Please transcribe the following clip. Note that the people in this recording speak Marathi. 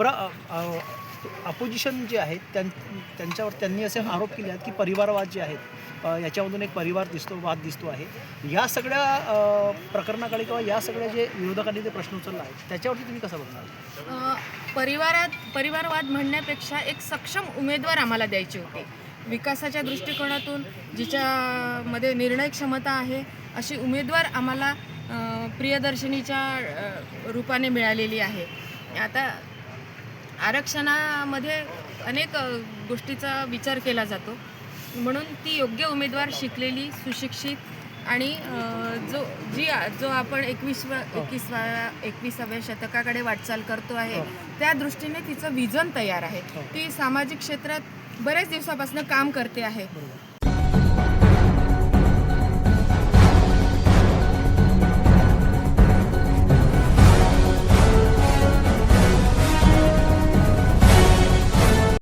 प्र अपोजिशन जे आहेत त्यां त्यांच्यावर त्यांनी असे आरोप केले आहेत की परिवारवाद जे आहेत याच्यामधून एक परिवार दिसतो वाद दिसतो आहे. या सगळ्या प्रकरणाकडे किंवा या सगळ्या जे विरोधकांनी ते प्रश्न उचलला आहे त्याच्यावरती तुम्ही कसं बघणार? परिवारात परिवारवाद म्हणण्यापेक्षा एक सक्षम उमेदवार आम्हाला द्यायचे होते. विकासाच्या दृष्टिकोनातून जिच्यामध्ये निर्णय क्षमता आहे अशी उमेदवार आम्हाला प्रियदर्शनीच्या रूपाने मिळालेली आहे. आता आरक्षणामध्ये अनेक गोष्टीचा विचार केला जातो म्हणून ती योग्य उमेदवार शिकलेली सुशिक्षित आणि जो जी जो आपण एकवीसव्या एकवीसव्या एकविसाव्या शतकाकडे वाटचाल करतो आहे हो. त्या दृष्टीने तिचं विजन तयार आहे हो. ती सामाजिक क्षेत्रात बऱ्याच दिवसापासून काम करते आहे